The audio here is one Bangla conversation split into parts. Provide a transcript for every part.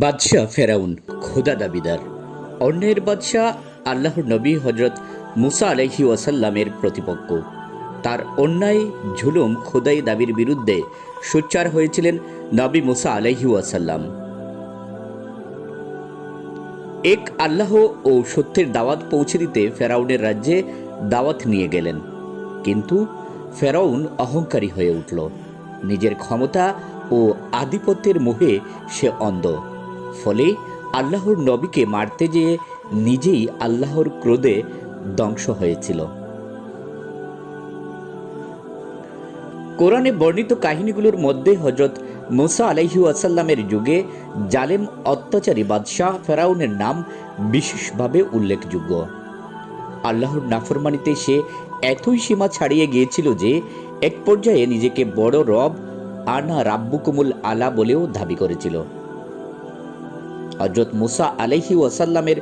বাদশাহ ফেরাউন, খোদা দাবিদার। অন্যের বাদশাহ আল্লাহর নবী হজরত মুসা আলহি ওয়াসাল্লামের প্রতিপক্ষ। তার অন্যায় ঝুলুম খোদাই দাবির বিরুদ্ধে সোচ্চার হয়েছিলেন নবী মুসা আলহি ওয়াসাল্লাম। এক আল্লাহ ও সত্যের দাওয়াত পৌঁছে দিতে ফেরাউনের রাজ্যে দাওয়াত নিয়ে গেলেন। কিন্তু ফেরাউন অহংকারী হয়ে উঠল। নিজের ক্ষমতা ও আধিপত্যের মোহে সে অন্ধ। ফলে আল্লাহর নবীকে মারতে যেয়ে নিজেই আল্লাহর ক্রোধে ধ্বংস হয়েছিল। কোরআনে বর্ণিত কাহিনীগুলোর মধ্যে হজরত মুসা আলাইহু আসাল্লামের যুগে জালেম অত্যাচারী বাদশাহ ফেরাউনের নাম বিশেষভাবে উল্লেখযোগ্য। আল্লাহর নাফরমানিতে সে এতই সীমা ছাড়িয়ে গিয়েছিল যে এক পর্যায়ে নিজেকে বড় রব আনা রাব্বুকুমুল আলা বলেও দাবি করেছিল। হজরত মুসা আলাইহি ওয়াসাল্লামের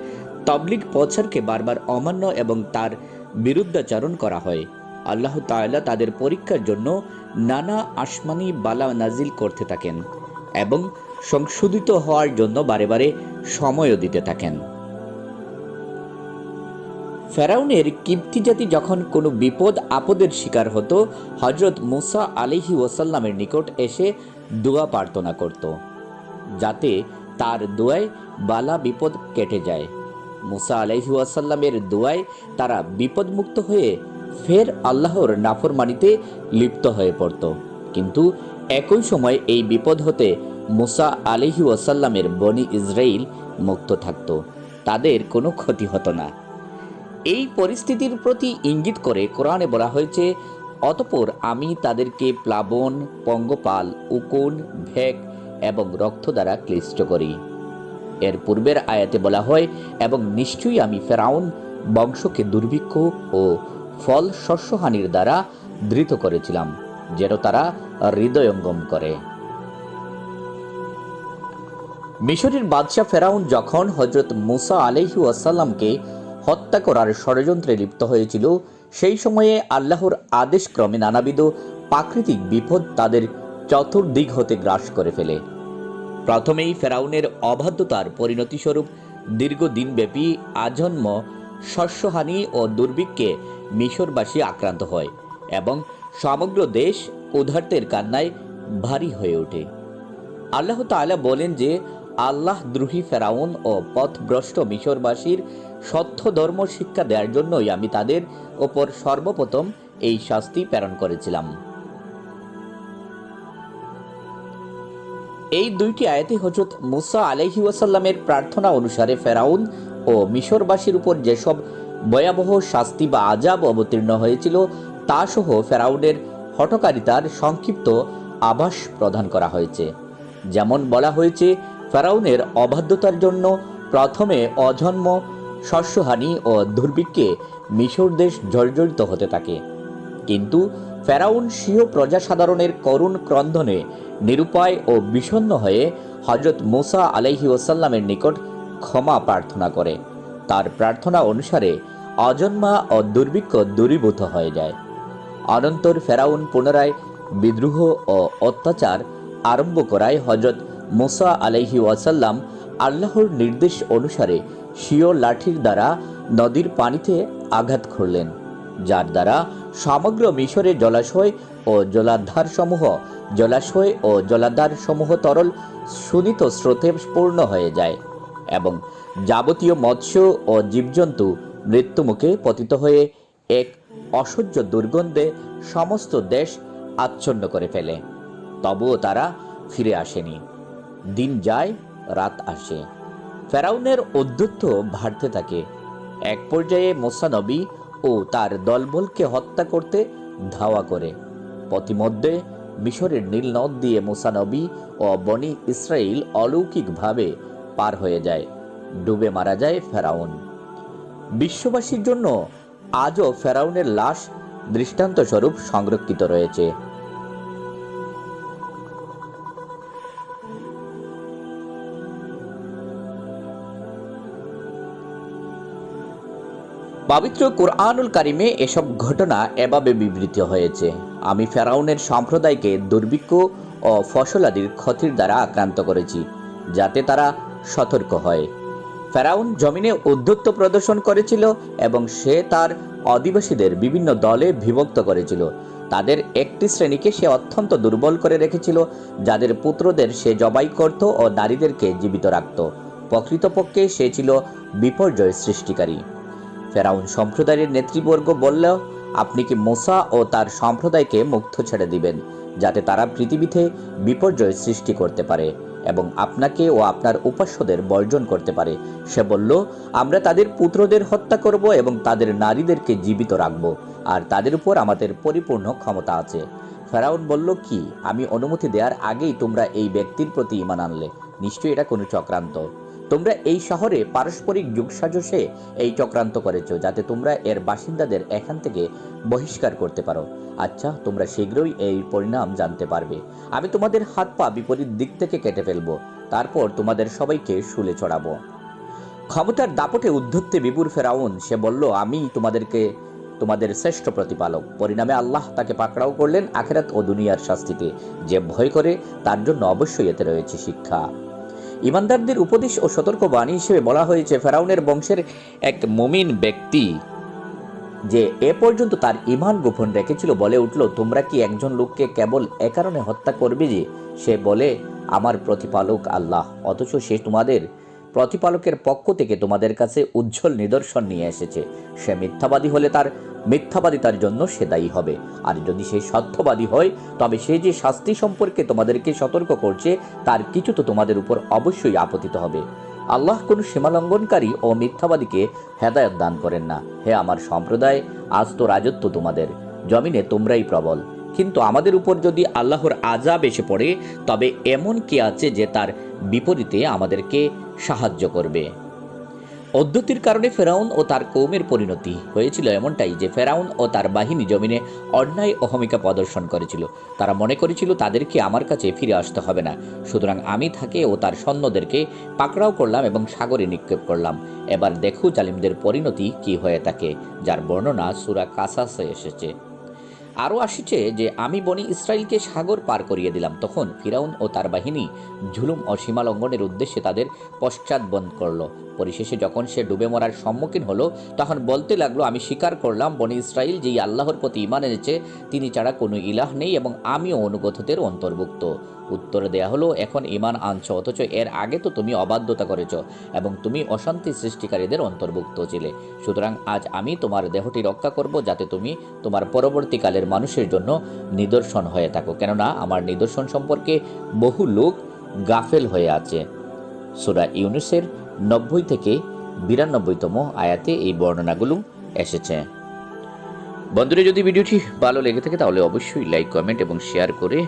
তবলিগ পছরকে বারবার অমান্য এবং তার বিরুদ্ধাচারণ করা হয়। আল্লাহ তাআলা তাদের পরীক্ষার জন্য নানা আসমানি বালা নাজিল করতে থাকেন এবং সংশোধিত হওয়ার জন্য বারে বারে সময়ও দিতে থাকেন। ফেরাউনের কিপ্তি জাতি যখন কোনো বিপদ আপদের শিকার হতো হজরত মুসা আলিহি ওসাল্লামের নিকট এসে দোয়া প্রার্থনা করত, যাতে তার দোয়ায় বালা বিপদ কেটে যায়। মুসা আলাইহি ওয়াসাল্লামের দোয়ায় তারা বিপদমুক্ত হয়ে ফের আল্লাহর নাফরমানিতে লিপ্ত হয়ে পড়ত। কিন্তু একই সময় এই বিপদ হতে মুসা আলিহি ওয়াসাল্লামের বনি ইসরাইল মুক্ত থাকত। তাদের কোনো ক্ষতি হতো না। এই পরিস্থিতির প্রতি ইঙ্গিত করে কোরআনে বলা হয়েছে, অতপর আমি তাদেরকে প্লাবন, পঙ্গপাল, উকুন, ভেক এবং রক্ত দ্বারা ক্লিষ্ট করি। এর পূর্বের আয়াতে বলা হয়, এবং নিশ্চয়ই আমি ফেরাউন বংশকে দুর্ভিক্ষ ও ফল শস্যহানির দ্বারা ধৃত করেছিলাম, যেন তারা হৃদয়ঙ্গম করে। মিশরের বাদশাহ ফেরাউন যখন হজরত মুসা আলহি আসাল্লামকে হত্যা করার ষড়যন্ত্রে লিপ্ত হয়েছিল, সেই সময়ে আল্লাহর আদেশক্রমে নানাবিধ প্রাকৃতিক বিপদ তাদের চতুর্দিক হতে গ্রাস করে ফেলে। প্রথমেই ফেরাউনের অবাধ্যতার পরিণতিস্বরূপ দীর্ঘদিনব্যাপী আজন্ম শস্যহানি ও দুর্ভিক্ষে মিশরবাসী আক্রান্ত হয় এবং সমগ্র দেশ উদার্তের কান্নায় ভারী হয়ে ওঠে। আল্লাহ তাআলা বলেন যে, আল্লাহ দ্রোহী ফেরাউন ও পথভ্রষ্ট মিশরবাসীর সত্য ধর্ম শিক্ষা দেওয়ার জন্যই আমি তাদের ওপর সর্বপ্রথম এই শাস্তি প্রেরণ করেছিলাম। এই দুইটি আয়াতে হজরত মুসা আলহি ওয়াসাল্লামের প্রার্থনা অনুসারে ফেরাউন ও মিশরবাসীর উপর যেসব ভয়াবহ শাস্তি বা আজাব অবতীর্ণ হয়েছিল তা সহ ফেরাউনের হটকারিতার সংক্ষিপ্ত আভাস প্রদান করা হয়েছে। যেমন বলা হয়েছে, ফেরাউনের অবাধ্যতার জন্য প্রথমে অজন্ম, শস্যহানি ও দুর্ভিক্ষে মিশর দেশ জর্জরিত হতে থাকে। কিন্তু ফেরাউন স্বীয় প্রজাসাধারণের করুণ ক্রন্দনে নিরুপায় ও বিষণ্ণ হয়ে হজরত মুসা আলাইহি ওসাল্লামের নিকট ক্ষমা প্রার্থনা করে। তার প্রার্থনা অনুসারে অজন্মা ও দুর্ভিক্ষ দূরীভূত হয়ে যায়। অনন্তর ফেরাউন পুনরায় বিদ্রোহ ও অত্যাচার আরম্ভ করায় হজরত মুসা আলাইহি ওয়াসাল্লাম আল্লাহর নির্দেশ অনুসারে স্বীয় লাঠির দ্বারা নদীর পানিতে আঘাত করলেন, যার দ্বারা সমগ্র মিশরের জলাশয় ও জলাধার সমূহ জলাশয় ও জলাধার সমূহ তরল সুনিত স্রোতে পূর্ণ হয়ে যায় এবং যাবতীয় মৎস্য ও জীবজন্তু মৃত্যুমুখে পতিত হয়ে এক অসহ্য দুর্গন্ধে সমস্ত দেশ আচ্ছন্ন করে ফেলে। তবুও তারা ফিরে আসেনি। দিন যায়, রাত আসে। ফেরাউনের অধ্যত্ত বাড়তে থাকে। এক পর্যায়ে মোসানবী ও তার দলবলকে হত্যা করতে ধাওয়া করে। পথিমধ্যে মিশরের নীল নদ দিয়ে মোসানবী ও বনি ইসরায়েল অলৌকিকভাবে পার হয়ে যায়, ডুবে মারা যায় ফেরাউন। বিশ্ববাসীর জন্য আজও ফেরাউনের লাশ দৃষ্টান্তস্বরূপ সংরক্ষিত রয়েছে। পবিত্র কোরআনুল কারিমে এসব ঘটনা এভাবে বিবৃত হয়েছে। আমি ফেরাউনের সম্প্রদায়কে দুর্ভিক্ষ ও ফসলাদির ক্ষতির দ্বারা আক্রান্ত করেছি, যাতে তারা সতর্ক হয়। ফেরাউন জমিনে উদ্ধত্ত প্রদর্শন করেছিল এবং সে তার অধিবাসীদের বিভিন্ন দলে বিভক্ত করেছিল। তাদের একটি শ্রেণীকে সে অত্যন্ত দুর্বল করে রেখেছিল, যাদের পুত্রদের সে জবাই করত ও নারীদেরকে জীবিত রাখত। প্রকৃতপক্ষে সে ছিল বিপর্যয় সৃষ্টিকারী। ফেরাউন সম্প্রদায়ের নেতৃবর্গ বললেও আপনি কি মোসা ও তার সম্প্রদায়কে মুক্ত ছেড়ে দিবেন, যাতে তারা পৃথিবীতে বিপর্যয় সৃষ্টি করতে পারে এবং আপনাকে ও আপনার উপাস্যদের বর্জন করতে পারে? সে বলল, আমরা তাদের পুত্রদের হত্যা করব এবং তাদের নারীদেরকে জীবিত রাখব, আর তাদের উপর আমাদের পরিপূর্ণ ক্ষমতা আছে। ফেরাউন বলল, কি? আমি অনুমতি দেওয়ার আগেই তোমরা এই ব্যক্তির প্রতি ইমান আনলে। নিশ্চয়ই এটা কোনো চক্রান্ত। তোমরা এই শহরে পারস্পরিক যুগসাজসে এই চক্রান্ত করেছ, যাতে তোমরা এর বাসিন্দাদের এখান থেকে বহিষ্কার করতে পারো। আচ্ছা তোমরা শীঘ্রই এই পরিণাম জানতে পারবে। আমি তোমাদের হাত পা বিপরীত দিক থেকে কেটে ফেলব, তারপর তোমাদের সবাইকে শুলে চড়াবো ক্ষমতার দাপটে উদ্ধত্তে বিপুর ফেরাউন, সে বলল, আমি তোমাদেরকে, তোমাদের শ্রেষ্ঠ প্রতিপালক। পরিণামে আল্লাহ তাকে পাকড়াও করলেন আখেরাত ও দুনিয়ার শাস্তিতে। যে ভয় করে, তার জন্য অবশ্যই এতে রয়েছে শিক্ষা। ইমানদারদের উপদেশ ও সতর্ক বাণী হিসেবে বলা হয়েছে ফেরাউনের বংশের এক মুমিন ব্যক্তি যে এ পর্যন্ত তার ইমান গোপন রেখেছিল, বলে উঠল, তোমরা কি একজন লোককে কেবল এ কারণে হত্যা করবে যে সে বলে, আমার প্রতিপালক আল্লাহ? অথচ সে তোমাদের প্রতিপালকের পক্ষ থেকে তোমাদের কাছে উজ্জ্বল নিদর্শন নিয়ে এসেছে। সে মিথ্যাবাদী হলে তার মিথ্যাবাদিতার জন্য সে দায়ী হবে। আর যদি সে সত্যবাদী হয়, তবে সে যে শাস্তি সম্পর্কে তোমাদেরকে সতর্ক করছে, তার কিছু তো তোমাদের উপর অবশ্যই আপতিত হবে। আল্লাহ কোনো সীমালঙ্ঘনকারী ও মিথ্যাবাদীকে হেদায়ত দান করেন না। হে আমার সম্প্রদায়, আজ তো রাজত্ব তোমাদের। জমিনে তোমরাই প্রবল। কিন্তু আমাদের উপর যদি আল্লাহর আজাব এসে পড়ে, তবে এমন কে আছে যে তার বিপরীতে আমাদেরকে সাহায্য করবে? অদ্যতির কারণে ফেরাউন ও তার কৌমের পরিণতি হয়েছিল এমনটাই যে ফেরাউন ও তার বাহিনী জমিনে অন্যায় অহমিকা প্রদর্শন করেছিল। তারা মনে করেছিল, তাদেরকে আমার কাছে ফিরে আসতে হবে না। সুতরাং আমি থাকে ও তার সৈন্যদেরকে পাকড়াও করলাম এবং সাগরে নিক্ষেপ করলাম। এবার দেখো জালিমদের পরিণতি কি হয়ে থাকে, যার বর্ণনা সুরা কাসাসে এসেছে। আরও আসিছে যে আমি বনি ইসরায়েলকে সাগর পার করিয়ে দিলাম। তখন ফিরাউন ও তার বাহিনী ঝুলুম ও সীমালঙ্ঘনের উদ্দেশ্যে তাদের পশ্চাৎবন্ধ করল। পরিশেষে যখন সে ডুবে মরার সম্মুখীন হলো, তখন বলতে লাগল, আমি স্বীকার করলাম বনি ইসরায়েল যেই আল্লাহর প্রতি ইমান এনেছে, তিনি ছাড়া কোনো ইলাহ নেই এবং আমিও অনুগতদের অন্তর্ভুক্ত। উত্তর দেয়া হলো, এখন ইমান আনছ, অথচ এর আগে তো তুমি অবাধ্যতা করেছ এবং তুমি অশান্তি সৃষ্টিকারীদের অন্তর্ভুক্ত ছিলে। সুতরাং আজ আমি তোমার দেহটি রক্ষা করব যাতে তুমি তোমার পরবর্তীকালের মানুষের জন্য নিদর্শন হয়ে থাকো। কেননা আমার নিদর্শন সম্পর্কে বহু লোক গাফেল হয়ে আছে। সুরা ইউনুসের নব্বই থেকে বিরানব্বইতম আয়াতে এই বর্ণনাগুলো এসেছে। বন্ধুরা, যদি ভিডিওটি ভালো লেগে থাকে, তাহলে অবশ্যই লাইক কমেন্ট এবং শেয়ার করে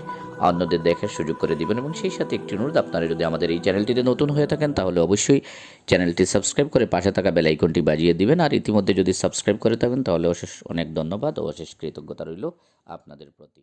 অন্যদের দেখার সুযোগ করে দেবেন। এবং সেই সাথে একটি অনুরোধ, আপনারা যদি আমাদের এই চ্যানেলটিতে নতুন হয়ে থাকেন, তাহলে অবশ্যই চ্যানেলটি সাবস্ক্রাইব করে পাশে থাকা বেলাইকনটি বাজিয়ে দিবেন। আর ইতিমধ্যে যদি সাবস্ক্রাইব করে থাকেন, তাহলে অশেষ অনেক ধন্যবাদ ও অশেষ কৃতজ্ঞতা রইল আপনাদের প্রতি।